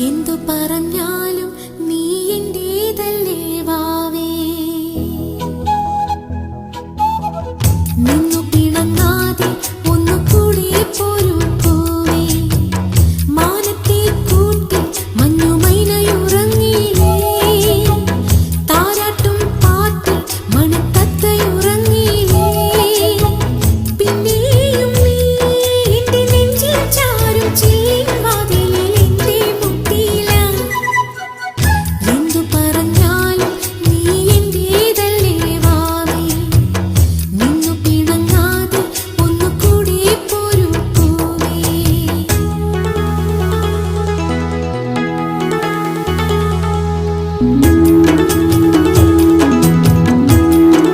എന്തു പറഞ്ഞാലും നീ എന്റേതല്ലേ വാവേ. നിന്നു Música